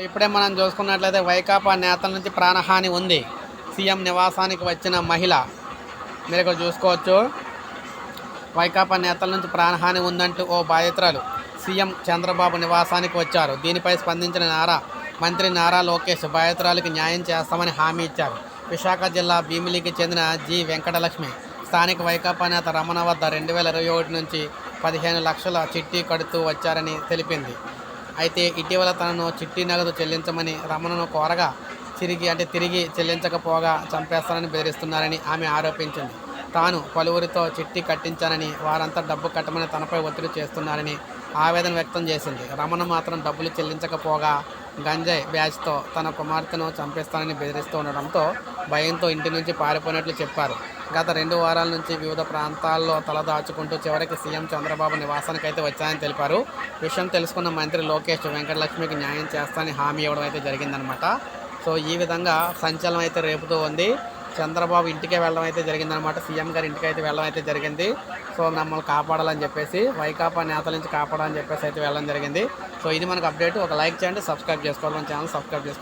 ఇప్పుడే మనం చూసుకున్నట్లయితే వైకాపా నేతల నుంచి ప్రాణహాని ఉంది. సీఎం నివాసానికి వచ్చిన మహిళ. మీరు ఇక్కడ చూసుకోవచ్చు. వైకాపా నేతల నుంచి ప్రాణహాని ఉందంటూ ఓ బాధితురాలు సీఎం చంద్రబాబు నివాసానికి వచ్చారు. దీనిపై స్పందించిన నారా మంత్రి నారా లోకేష్ బాధితురాలికి న్యాయం చేస్తామని హామీ ఇచ్చారు. విశాఖ జిల్లా భీమిలికి చెందిన జి వెంకటలక్ష్మి స్థానిక వైకాపా నేత రమణ వద్ద రెండు వేల ఇరవై ఒకటి నుంచి పదిహేను లక్షల చిట్టి కడుతూ వచ్చారని తెలిపింది. అయితే ఇటీవల తనను చిట్టి నగదు చెల్లించమని రమణను కోరగా తిరిగి అంటే తిరిగి చెల్లించకపోగా చంపేస్తానని బెదిరిస్తున్నారని ఆమె ఆరోపించింది. తాను పలువురితో చిట్టి కట్టించానని వారంతా డబ్బు కట్టమని తనపై ఒత్తిడి చేస్తున్నారని ఆవేదన వ్యక్తం చేసింది. రమణ మాత్రం డబ్బులు చెల్లించకపోగా గంజాయ్ బ్యాచ్తో తన కుమార్తెను చంపేస్తానని బెదిరిస్తూ ఉండడంతో భయంతో ఇంటి నుంచి పారిపోయినట్లు చెప్పారు. గత రెండు వారాల నుంచి వివిధ ప్రాంతాల్లో తలదాచుకుంటూ చివరికి సీఎం చంద్రబాబు నివాసానికి అయితే వచ్చాయని తెలిపారు. విషయం తెలుసుకున్న మంత్రి లోకేష్ వెంకటలక్ష్మికి న్యాయం చేస్తానని హామీ ఇవ్వడం అయితే జరిగిందనమాట సో ఈ విధంగా సంచలనం అయితే రేపుతూ ఉంది. చంద్రబాబు ఇంటికే వెళ్ళడం అయితే జరిగిందనమాట సీఎం గారి ఇంటికి అయితే వెళ్ళడం అయితే జరిగింది. సో మమ్మల్ని కాపాడాలని చెప్పేసి వైకాపా నేతల నుంచి కాపాడాలని చెప్పేసి అయితే వెళ్ళడం జరిగింది. సో ఇది మనకు అప్డేట్. ఒక లైక్ చేయండి సబ్స్క్రైబ్ చేసుకోవాలి. మన ఛానల్ సబ్స్క్రైబ్ చేసుకోండి.